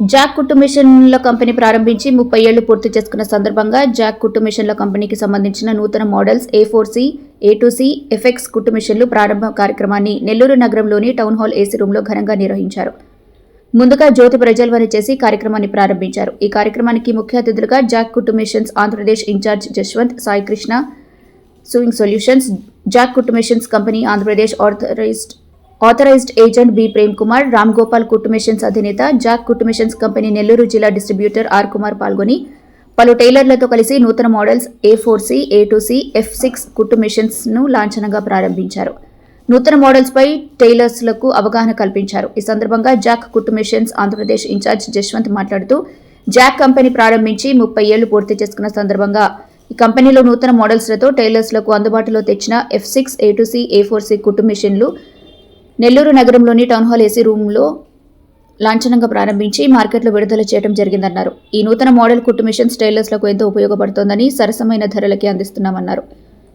Jack కుట్టు మిషన్ల company ప్రారంభించి ముప్పై ఏళ్ళు పూర్తి చేసుకున్న సందర్భంగా జాక్ కుట్టు మిషన్ల కంపెనీకి సంబంధించిన నూతన models A four C A two C F six కుట్టు మిషన్లు ప్రారంభ కార్యక్రమాన్ని నెల్లూరు నగరంలోని టౌన్ హాల్ ఏసీ రూమ్లో ఘనంగా నిర్వహించారు. ముందుగా జ్యోతి ప్రజల్వని చేసి కార్యక్రమాన్ని ప్రారంభించారు. ఈ కార్యక్రమానికి ముఖ్య అతిథులుగా జాక్ కుట్టు machines Andhra Pradesh incharge Jaswanth Sai Krishna sewing solutions Jack కుట్టు machines company Andhra Pradesh authorised authorised agent B Prem Kumar Ram Gopal కుట్టుమిషన్స్ అధినేత జాక్ కుట్టుమిషన్స్ కంపెనీ నెల్లూరు జిల్లా డిస్ట్రిబ్యూటర్ ఆర్ కుమార్ పాల్గొని పలు టైలర్లతో కలిసి నూతన models A four C A two C F six కుట్టు మిషన్స్ను లాంఛనంగా ప్రారంభించారు. నూతన మోడల్స్ పై టైలర్స్లకు అవగాహన కల్పించారు. ఈ సందర్భంగా జాక్ కుట్టు మిషన్స్ ఆంధ్రప్రదేశ్ ఇన్ఛార్జ్ జశ్వంత్ మాట్లాడుతూ జాక్ కంపెనీ ప్రారంభించి ముప్పై ఏళ్ళు పూర్తి చేసుకున్న సందర్భంగా ఈ కంపెనీలో నూతన మోడల్స్లతో టైలర్స్లకు అందుబాటులో తెచ్చిన F six A two C A four C కుట్టు మిషన్లు నెల్లూరు నగరంలోని టౌన్ హాల్ ఏసీ రూమ్లో లాంఛనంగా ప్రారంభించి మార్కెట్లో విడుదల చేయడం జరిగిందన్నారు. ఈ నూతన మోడల్ కుట్టు మిషన్స్ టైలర్స్లకు ఎంతో ఉపయోగపడుతోందని సరసమైన ధరలకి అందిస్తున్నామన్నారు.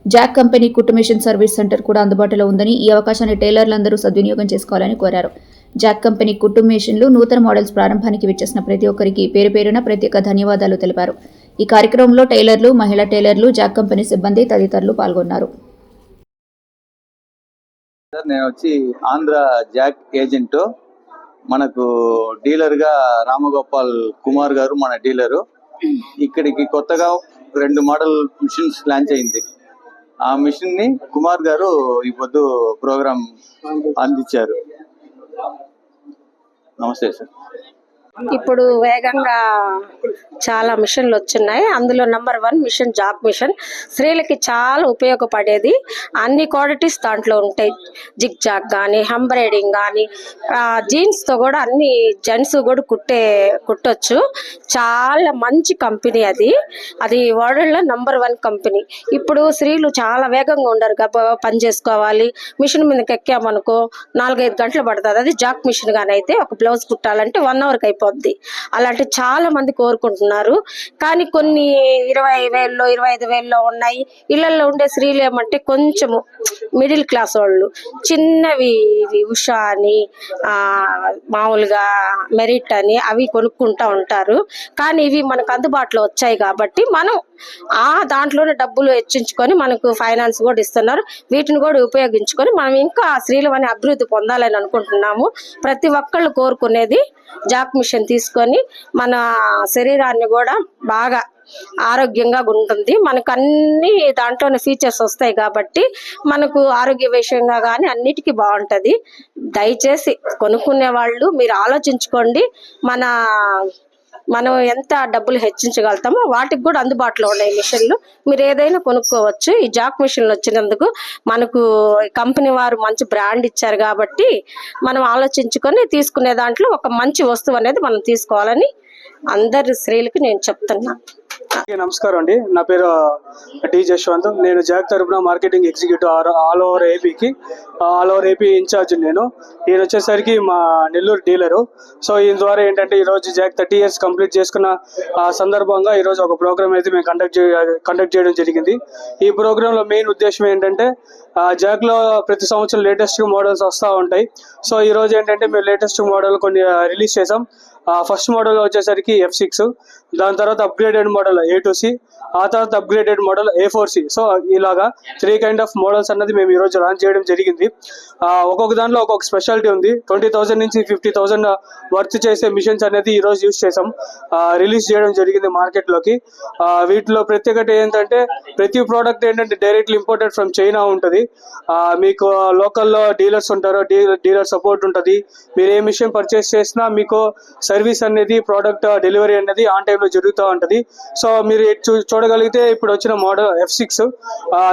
జాక్ కంపెనీ కుట్టు మిషన్ సర్వీస్ సెంటర్ కూడా అందుబాటులో ఉందని ఈ అవకాశాన్ని టైలర్లందరూ సద్వినియోగం చేసుకోవాలని కోరారు. జాక్ కంపెనీ కుట్టు మిషన్లు నూతన మోడల్స్ ప్రారంభానికి విచ్చేసిన ప్రతి ఒక్కరికి పేరు పేరున ప్రత్యేక ధన్యవాదాలు తెలిపారు. ఈ కార్యక్రమంలో టైలర్లు మహిళా టైలర్లు జాక్ కంపెనీ సిబ్బంది తదితరులు పాల్గొన్నారు. సార్ నేను వచ్చి ఆంధ్ర జాక్ ఏజెంట్. మనకు డీలర్గా రామగోపాల్ కుమార్ గారు మన డీలరు. ఇక్కడికి కొత్తగా రెండు మోడల్ మిషన్స్ లాంచ్ అయింది. ఆ మిషన్ని కుమార్ గారు ఈ పొద్దు ప్రోగ్రామ్ అందించారు. నమస్తే సార్. ఇప్పుడు వేగంగా చాలా మిషన్లు వచ్చున్నాయి. అందులో number one machine Jack machine. స్త్రీలకి చాలా ఉపయోగపడేది. అన్ని క్వాలిటీస్ దాంట్లో ఉంటాయి. జిగ్ జాగ్ కానీ ఎంబ్రాయిడింగ్ కానీ జీన్స్తో కూడా అన్ని జెంట్స్ కూడా కుట్టే కుట్టొచ్చు. చాలా మంచి కంపెనీ అది. అది వరల్డ్లో నెంబర్ వన్ కంపెనీ. ఇప్పుడు స్త్రీలు చాలా వేగంగా ఉండరు గబ పని చేసుకోవాలి. మిషన్ మీదకి ఎక్కామనుకో నాలుగైదు గంటలు పడుతుంది. అది జాక్ మిషన్ కానీ అయితే ఒక బ్లౌజ్ కుట్టాలంటే వన్ అవర్కి అయిపోద్ది. అలాంటి చాలా మంది కోరుకుంటున్నారు. కానీ కొన్ని ఇరవై వేల్లో ఇరవై ఐదు వేల్లో ఉన్నాయి. ఇళ్ళలో ఉండే స్త్రీలు ఏమంటే కొంచెము మిడిల్ క్లాస్ వాళ్ళు. చిన్నవి ఇవి ఉషా అని మామూలుగా మెరిట్ అని అవి కొనుక్కుంటా ఉంటారు. కానీ ఇవి మనకు అందుబాటులో వచ్చాయి కాబట్టి మనం ఆ దాంట్లోనే డబ్బులు హెచ్చించుకొని మనకు ఫైనాన్స్ కూడా ఇస్తున్నారు. వీటిని కూడా ఉపయోగించుకొని మనం ఇంకా స్త్రీలమని అభివృద్ధి పొందాలని అనుకుంటున్నాము. ప్రతి ఒక్కళ్ళు కోరుకునేది జాక్ మిషన్ తీసుకొని మన శరీరాన్ని కూడా బాగా ఆరోగ్యంగా ఉంటుంది. మనకు అన్ని దాంట్లోనే ఫీచర్స్ వస్తాయి కాబట్టి మనకు ఆరోగ్య విషయంగా కానీ అన్నిటికీ బాగుంటుంది. దయచేసి కొనుక్కునే వాళ్ళు మీరు ఆలోచించుకోండి. మన మనం ఎంత డబ్బులు హెచ్చించగలుగుతామో వాటికి కూడా అందుబాటులో ఉన్నాయి మిషన్లు మీరు ఏదైనా కొనుక్కోవచ్చు. ఈ జాక్ మిషన్లు వచ్చినందుకు మనకు కంపెనీ వారు మంచి బ్రాండ్ ఇచ్చారు కాబట్టి మనం ఆలోచించుకొని తీసుకునే దాంట్లో ఒక మంచి వస్తువు అనేది మనం తీసుకోవాలని అందరి స్త్రీలకు నేను చెప్తున్నా. అందరికీ నమస్కారం అండి. నా పేరు డి జశ్వంత్. నేను జాక్ తరపున marketing executive all- all over ఏపీకి ఆల్ ఓవర్ ఏపీ ఇన్ఛార్జ్ నేను. ఈయన వచ్చేసరికి మా నెల్లూరు డీలరు. సో ఈయన ద్వారా ఏంటంటే ఈరోజు జాక్ థర్టీ ఇయర్స్ కంప్లీట్ చేసుకున్న సందర్భంగా ఈరోజు ఒక ప్రోగ్రామ్ అయితే మేము కండక్ట్ కండక్ట్ చేయడం జరిగింది. ఈ ప్రోగ్రాంలో మెయిన్ ఉద్దేశం ఏంటంటే జాక్ జాక్లో ప్రతి సంవత్సరం లేటెస్ట్ మోడల్స్ వస్తూ ఉంటాయి. సో ఈ రోజు ఏంటంటే మేము లేటెస్ట్ మోడల్ కొన్ని రిలీజ్ చేసాం ఫస్ట్ మోడల్ వచ్చేసరికి ఎఫ్ సిక్స్ దాని తర్వాత upgraded model A two C ఆ తర్వాత upgraded model A four C so ఇలాగా త్రీ కైండ్ ఆఫ్ మోడల్స్ అన్నది మేము ఈ రోజు లాంచ్ చేయడం జరిగింది. ఒక్కొక్క దాంట్లో ఒక్కొక్క స్పెషాలిటీ ఉంది. ట్వంటీ థౌసండ్ నుంచి ఫిఫ్టీ థౌసండ్ వర్త్ చేసే మిషన్స్ అనేది ఈ రోజు యూస్ చేసాం రిలీజ్ చేయడం జరిగింది మార్కెట్లోకి. వీటిలో ప్రత్యేకత ఏంటంటే ప్రతి ప్రోడక్ట్ ఏంటంటే డైరెక్ట్లీ ఇంపోర్టెడ్ ఫ్రమ్ చైనా ఉంటుంది. మీకు లోకల్లో డీలర్స్ ఉంటారు డీలర్ సపోర్ట్ ఉంటుంది. మీరు ఏ మిషన్ పర్చేస్ చేసినా మీకు సర్వీస్ అనేది ప్రోడక్ట్ డెలివరీ అనేది ఆన్ టైంలో జరుగుతూ ఉంటుంది. సో మీరు చూడగలిగితే ఇప్పుడు వచ్చిన మోడల్ ఎఫ్ సిక్స్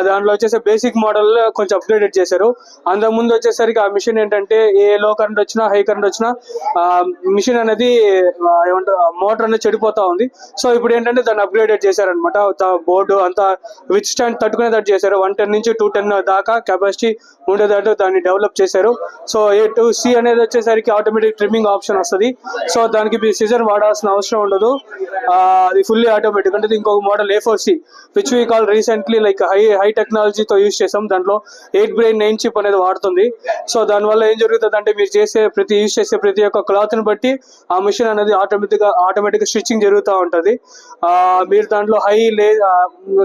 దాంట్లో వచ్చేసి బేసిక్ మోడల్ కొంచెం అప్గ్రేడెడ్ చేశారు. అంతకు ముందు వచ్చేసరికి ఆ మిషన్ ఏంటంటే ఏ లో కరెంట్ వచ్చినా హై కరెంట్ వచ్చినా మిషన్ అనేది ఏమంటారు మోటార్ అనేది చెడిపోతా ఉంది. సో ఇప్పుడు ఏంటంటే దాన్ని అప్గ్రేడెడ్ చేశారనమాట బోర్డు అంతా విచ్ స్టాండ్ తట్టుకునేటట్టు చేశారు. వన్ టెన్ నుంచి టూ టెన్ దాకా కెపాసిటీ ఉండేటట్టు దాన్ని డెవలప్ చేశారు. సో ఏ టు సి అనేది వచ్చేసరికి ఆటోమేటిక్ ట్రిమ్మింగ్ ఆప్షన్ వస్తుంది. సో దానికి మీరు సిజర్ వాడాల్సిన అవసరం ఉండదు. అది ఫుల్లీ ఆటోమేటిక్ అంటే ఇంకొక model A four C which we call recently like high high టెక్నాలజీతో యూస్ చేసాం. దాంట్లో ఎయిట్ బ్రెయిన్ నైన్ చిప్ అనేది వాడుతుంది. సో దానివల్ల ఏం జరుగుతుంది అంటే మీరు చేసే ప్రతి యూస్ చేసే ప్రతి ఒక్క క్లాత్ని బట్టి ఆ మిషన్ అనేది ఆటోమేటిక్గా ఆటోమేటిక్ స్టిచ్చింగ్ జరుగుతూ ఉంటుంది. మీరు దాంట్లో హై లే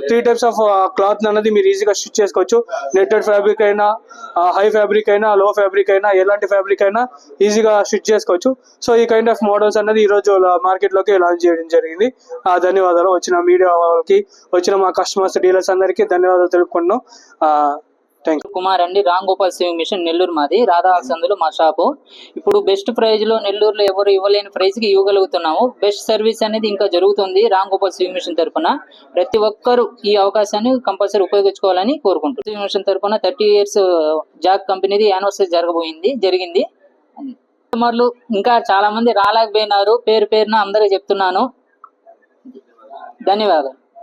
త్రీ టైప్స్ ఆఫ్ క్లాత్ అనేది మీరు ఈజీగా స్టిచ్ చేసుకోవచ్చు. నెట్టెడ్ ఫ్యాబ్రిక్ అయినా హై ఫ్యాబ్రిక్ అయినా లో ఫ్యాబ్రిక్ అయినా ఎలాంటి ఫ్యాబ్రిక్ అయినా ఈజీగా స్టిచ్ చేసుకోవచ్చు. సో ఈ కైండ్ ఆఫ్ మోడల్స్ అనేది ఈ రోజు మార్కెట్లోకి లాంచ్ చేయడం జరిగింది. ఆ, ధన్యవాదాలు. వచ్చిన మీడియా వాళ్ళకి వచ్చిన మా కస్టమర్స్ డీలర్స్ అందరికీ ధన్యవాదాలు తెలుపుకుంటున్నాం. థ్యాంక్ యూ కుమార్ అండి రామ్ గోపాల్ సేవింగ్ మిషన్ నెల్లూరు మాది. రాధా సందులో మా షాపు. ఇప్పుడు బెస్ట్ ప్రైజ్లో నెల్లూరులో ఎవరు ఇవ్వలేని ప్రైజ్కి ఇవ్వగలుగుతున్నాము. బెస్ట్ సర్వీస్ అనేది ఇంకా జరుగుతుంది రామ్ గోపాల్ సేవింగ్ మిషన్ తరఫున ప్రతి ఒక్కరు ఈ అవకాశాన్ని కంపల్సరీ ఉపయోగించుకోవాలని కోరుకుంటున్నారు సేవింగ్ మిషన్ తరఫున థర్టీ ఇయర్స్ జాక్ కంపెనీది యానివర్సరీ జరగబోయింది జరిగింది. కస్టమర్లు ఇంకా చాలా మంది రాలేకపోయినారు. పేరు పేరున అందరూ చెప్తున్నాను. ధన్యవాదాలు